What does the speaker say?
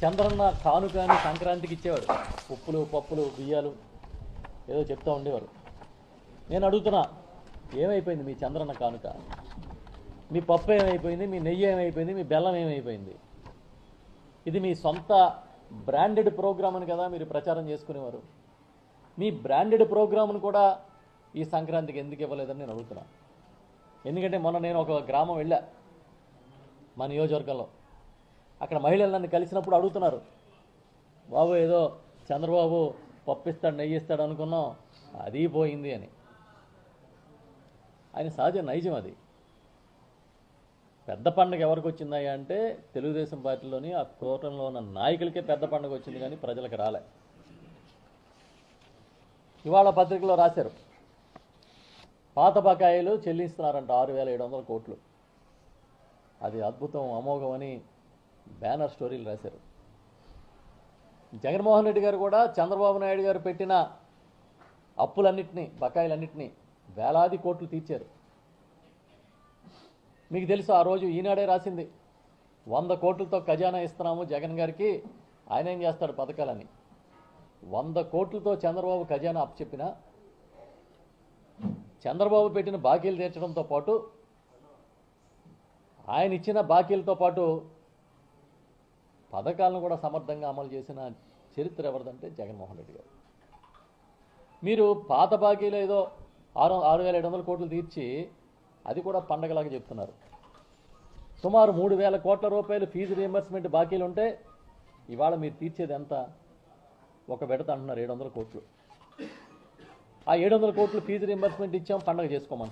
చంద్రన్న కానుక అని సంక్రాంతికి ఇచ్చేవాడు. ఉప్పులు పప్పులు బియ్యాలు ఏదో చెప్తూ ఉండేవారు నేను అడుగుతున్నా ఏమైపోయింది మీ చంద్రన్న కానుక? మీ పప్పు ఏమైపోయింది? మీ నెయ్యి ఏమైపోయింది? మీ బెల్లం ఏమైపోయింది? ఇది మీ సొంత బ్రాండెడ్ ప్రోగ్రామ్ అని కదా మీరు ప్రచారం చేసుకునేవారు. మీ బ్రాండెడ్ ప్రోగ్రామ్ను కూడా ఈ సంక్రాంతికి ఎందుకు ఇవ్వలేదని నేను అడుగుతున్నా. ఎందుకంటే మొన్న నేను ఒక గ్రామం వెళ్ళా మా నియోజకవర్గంలో. అక్కడ మహిళలు నన్ను కలిసినప్పుడు అడుగుతున్నారు బాబు ఏదో చంద్రబాబు పప్పిస్తాడు నెయ్యి ఇస్తాడు అనుకున్నాం అది పోయింది అని. ఆయన సహజ నైజం అది. పెద్ద పండుగ ఎవరికి వచ్చిందయ్యా అంటే తెలుగుదేశం పార్టీలోని ఆ కూటమిలో ఉన్న నాయకులకే పెద్ద పండుగ వచ్చింది కానీ ప్రజలకు రాలే. ఇవాళ పత్రికలో రాశారు పాత బకాయిలు చెల్లిస్తున్నారంట ఆరు వేల ఏడు వందల కోట్లు. అది అద్భుతం అమోఘమని బ్యానర్ స్టోరీలు రాశారు. జగన్మోహన్ రెడ్డి గారు కూడా చంద్రబాబు నాయుడు గారు పెట్టిన అప్పులన్నింటినీ బకాయిలన్నింటినీ వేలాది కోట్లు తీర్చారు. మీకు తెలుసు ఆ రోజు ఈనాడే రాసింది వంద కోట్లతో ఖజానా ఇస్తున్నాము జగన్ గారికి ఆయన ఏం చేస్తాడు పథకాలని. వంద కోట్లతో చంద్రబాబు ఖజానా అప్పచెప్పిన చంద్రబాబు పెట్టిన బాకీలు తీర్చడంతో పాటు ఆయన ఇచ్చిన బాకీలతో పాటు పథకాలను కూడా సమర్థంగా అమలు చేసిన చరిత్ర ఎవరిదంటే జగన్మోహన్ రెడ్డి గారు. మీరు పాత బాకీలు ఏదో ఆరు ఆరు వేల ఏడు వందల కోట్లు తీర్చి అది కూడా పండగలాగా చెప్తున్నారు. సుమారు మూడు వేల కోట్ల రూపాయలు ఫీజు రియంబర్స్మెంట్ బాకీలు ఉంటే ఇవాళ మీరు తీర్చేది ఎంత? ఒక విడత అంటున్నారు ఏడు వందల కోట్లు. ఆ ఏడు వందల కోట్లు ఫీజు రియంబర్స్మెంట్ ఇచ్చాం పండగ చేసుకోమని